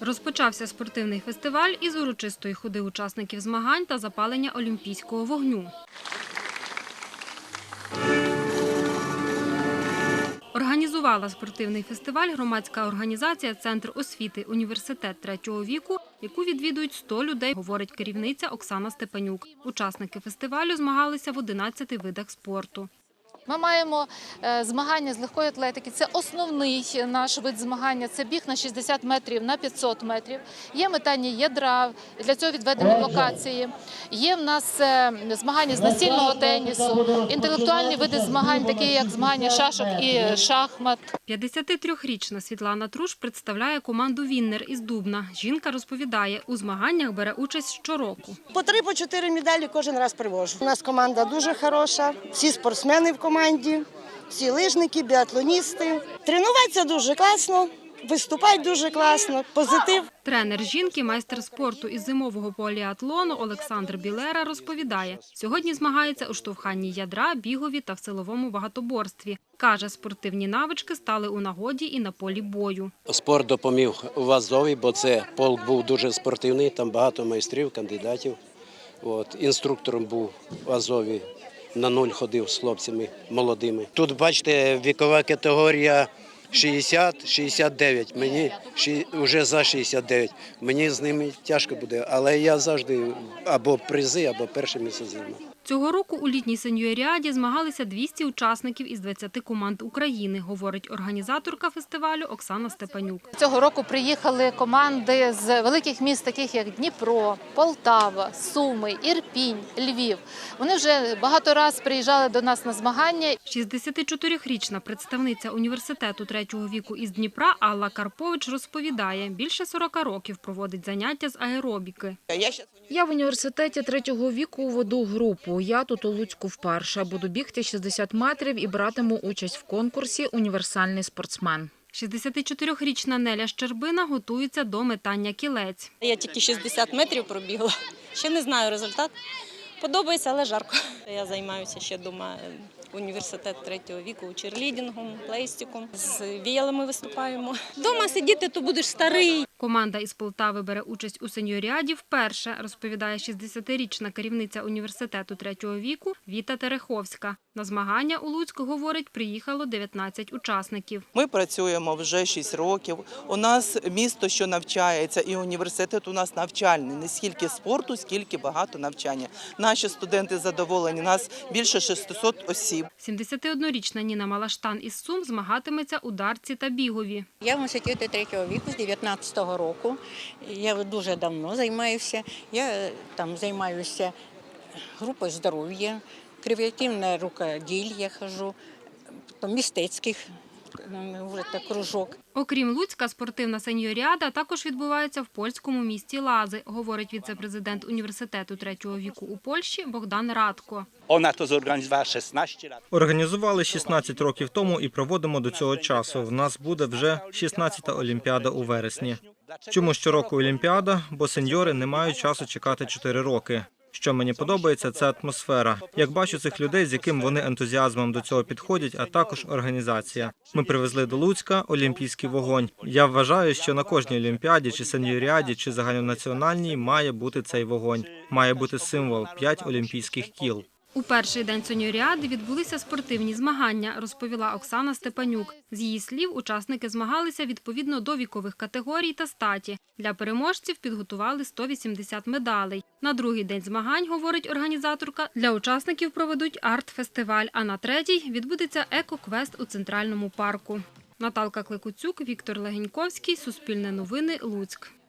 Розпочався спортивний фестиваль із урочистої ходи учасників змагань та запалення олімпійського вогню. Організувала спортивний фестиваль громадська організація Центр освіти Університет третього віку, яку відвідують 100 людей, говорить керівниця Оксана Степанюк. Учасники фестивалю змагалися в 11 видах спорту. Ми маємо е, змагання з легкої атлетики. Це основний наш вид змагання. Це біг на 60 метрів на 500 метрів. Є метання ядра, для цього відведені локації. Є в нас е, змагання з настільного тенісу, інтелектуальні види змагань, такі як змагання шашок і шахмат. 53-річна Світлана Труш представляє команду Віннер із Дубна. Жінка розповідає, у змаганнях бере участь щороку. По три, по чотири медалі кожен раз привожу. У нас команда дуже хороша, всі спортсмени в команді, всі лижники, біатлоністи. Тренуватися дуже класно, виступати дуже класно, позитив. Тренер жінки, майстер спорту із зимового поліатлону Олександр Білера розповідає, сьогодні змагається у штовханні ядра, бігові та в силовому багатоборстві. Каже, спортивні навички стали у нагоді і на полі бою. Спорт допоміг в Азові, бо це полк був дуже спортивний, там багато майстрів, кандидатів. От, інструктором був в Азові, на нуль ходив з хлопцями молодими. Тут, бачите, вікова категорія 60-69. Мені вже за 69. Мені з ними тяжко буде, але я завжди або призи, або перше місце займаю. Цього року у літній сеньоріаді змагалися 200 учасників із 20 команд України, говорить організаторка фестивалю Оксана Степанюк. Цього року приїхали команди з великих міст, таких як Дніпро, Полтава, Суми, Ірпінь, Львів. Вони вже багато разів приїжджали до нас на змагання. 64-річна представниця університету третього віку із Дніпра Алла Карпович розповідає, більше 40 років проводить заняття з аеробіки. Я в університеті третього віку веду групу. Я тут у Луцьку вперше. Буду бігти 60 метрів і братиму участь в конкурсі Універсальний спортсмен. 64-річна Неля Щербина готується до метання кілець. Я тільки 60 метрів пробігла. Ще не знаю результат. Подобається, але жарко. Я займаюся ще вдома університет третього віку черлідінгом, плейстиком. З віялами виступаємо. Дома сидіти, то будеш старий. Команда із Полтави бере участь у сеньоріаді вперше, розповідає 60-річна керівниця університету третього віку Віта Тереховська. На змагання у Луцьк, говорить, приїхало 19 учасників. Ми працюємо вже 6 років. У нас місто, що навчається, і університет у нас навчальний. Не скільки спорту, скільки багато навчання. Наші студенти задоволені. Нас більше 600 осіб. 71-річна Ніна Малаштан із Сум змагатиметься у дарці та бігові. Я в університеті третього віку з 19-го року. Я дуже давно займаюся. Я е, там займаюся групою здоров'я, креативне рукоділля хожу, містецьких кружок. Окрім Луцька, спортивна сеньоріада також відбувається в польському місті Лази, говорить віце-президент університету третього віку у Польщі Богдан Радко. Ona to zorganizowała 16 lat. Організували 16 років тому і проводимо до цього часу. В нас буде вже 16-та Олімпіада у вересні. Чому щороку Олімпіада? Бо сеньори не мають часу чекати 4 роки. Що мені подобається, це атмосфера. Як бачу цих людей, з яким вони ентузіазмом до цього підходять, а також організація. Ми привезли до Луцька олімпійський вогонь. Я вважаю, що на кожній олімпіаді, чи сеньоріаді, чи загальнонаціональній має бути цей вогонь. Має бути символ 5 олімпійських кіл. У перший день сеньоріади відбулися спортивні змагання, розповіла Оксана Степанюк. З її слів, учасники змагалися відповідно до вікових категорій та статі. Для переможців підготували 180 медалей. На другий день змагань, говорить організаторка, для учасників проведуть арт-фестиваль, а на третій відбудеться еко-квест у центральному парку. Наталка Кликуцюк, Віктор Легеньковський, Суспільне новини, Луцьк.